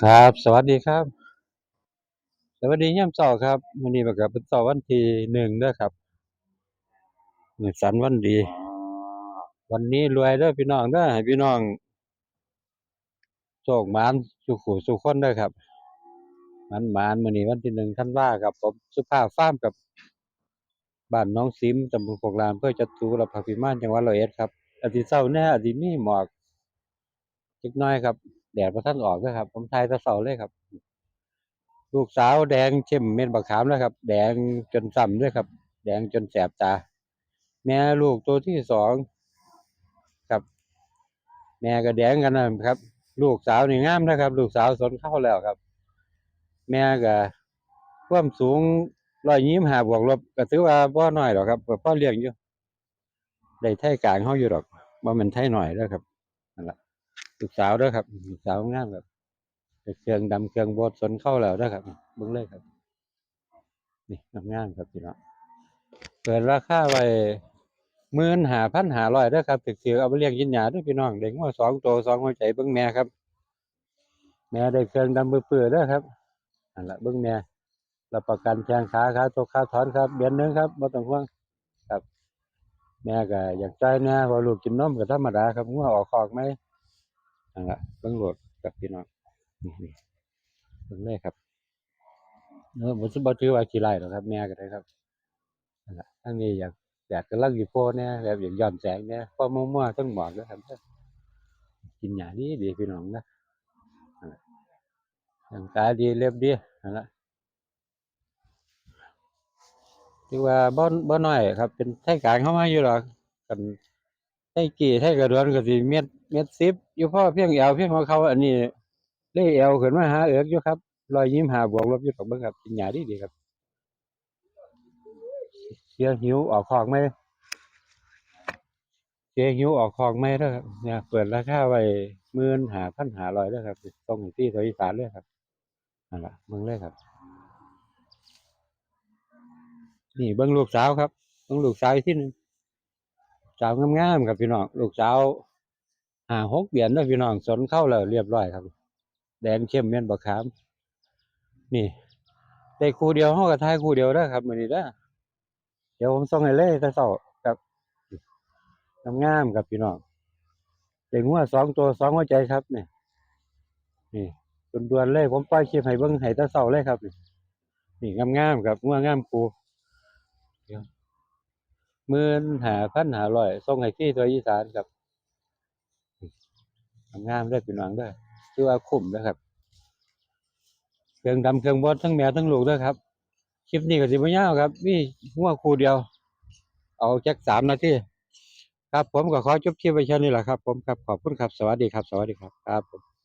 ครับ สวัสดีครับ สวัสดียามเช้าครับวันนี้ก็เป็นเช้าวันที่หนึ่งเด้ครับสันวันดี วันนี้รวยเด้อพี่น้องเด้อให้พี่น้องโชคมานสุขุสุขคนเด้อครับมานมานมื้อนี้วันที่หนึ่งธันว่าครับ ผมสุภาพฟ้ามกับบ้านน้องซิมตำบลโคกลานอำเภอจตุรพักพิมานจังหวัดร้อยเอ็ดครับอาทิตย์เช้าแน่อาทิตย์มีหมอกจักหน่อยครับ แดดบ่ทันออกเด้อครับ ผมถ่ายต่เช้าเลยครับ ลูกสาวแดงเข้มเม็ดบักขามแล้วครับ แดงจนส่ำด้วยครับ แดงจนแสบตา แม่ลูกตัวที่สองครับ แม่ก็แดงกันนะครับ ลูกสาวนี่งามนะครับ ลูกสาวสนเข้าแล้วครับ แม่ก็ความสูงร้อยยี่สิบห้าบวกลบก็ถือว่าบ่น้อยหรอกครับก็พอเลี้ยงอยู่ได้ไทยกลางเฮาอยู่ดอกบ่แม่นไทยหน้อยเด้อครับนั่นแหละ ลูกสาวด้อครับลูกสาวงามครับเป็นเครื่องดำเครื่องบดสนเข้าแล้วด้อครับเบิ่งเลยครับ นี่งามครับพี่น้องเปิดราคาไว้หมื่นหาพันหาร้อยด้อครับถือเอาไปเลี้ยงกินหญ้าด้อพี่น้องเด็กมาสองตัวสองหัวใจเบิ่งแม่ครับ แม่ได้เครื่องดำเปื้อๆด้อครับนั่นละเบิ่งแม่รับประกันแขงขาขาตกขาถอนครับเดือนหนึงครับบ่ต้องห่วงครับ แม่ก็อยากใจแน่พราะลูกกินนมก็ธรรมดาครับงัวออกคอกไหม นั่นล่ะเบิ่งโหลดกับพี่น้องนี่ๆเบิ่งเลยครับเออบ่สิบ่ถือว่าขี้ร้ายหรอกครับ แม่ก็ได้ครับนั่นล่ะทางนี้อย่ากแดดกำลังสิโพแหน่ยแบบอย่ากย้อนแสงแหน่ยพอมั่วๆต้องหมอกเด้อครับเด้กินหญ้าดีดีพี่น้องนะร่างกายดีเรียบดีนั่นละถือว่าบ่บ่น้อยครับ เป็นไทกลางเข้ามาอยู่หรอกกัน ไทกี่ไทกระดวนก็สิเม็ดเม็ดสิบอยู่พ่อเพียงแอวเพียงของเขาอันนี้เลยแอวขึ้นมาหาเอิกอยู่ครับรอยยิ้มหาบวกลบอยู่กับเบิ่งครับกินหญ้าดีดีครับเสียหิวออกคอกไหมเสียหิวออกคอกไหมเด้อครับเนี่ยเปิดราคาไว้หมื่นห้าพันหาร้อยเด้อครับส่งที่ตัวอีสานเลยครับนั่นล่ะเบิ่งเลยครับ นี่เบิ่งลูกสาวครับเบิ่งลูกสาวที่หนึ่ง สาวงามๆครับพี่น้องลูกสาวหาหกเดือนแล้วพี่น้องสนเข้าแล้วเรียบร้อยครับ แดงเข้มเม่นบักขาม นี่ได้คู่เดียวเฮาก็ทายคู่เดียวเด้ครับมือนี้เด้เดี๋ยวผมส่งให้เลยต่เช้าครับงามๆครับพี่น้องเด็กงัวสองตัวสองหัวใจครับนี่นี่ด่วนๆเลยผมปล่อยคลิปให้เบิ่งให้ต่เช้าเลยครับ นี่นี่งามๆครับงัวงามปู มื่นหาพันหาร้อยส่งให้ที่ตัวอีสานครับงามได้อพี่น้องด้อคือว่าคุ้มนะครับ เครื่องดำเครื่องบดทั้งแม่ทั้งลูกด้อครับ คลิปนี้ก็สิบ่ยาวครับมีหัวคู่เดียว เอาแจักสามนาทีครับผมก็ขอจบคลิปไว้แค่นี้แหละครับ ผมครับขอบคุณครับสวัสดีครับ สวัสดีครับครับผม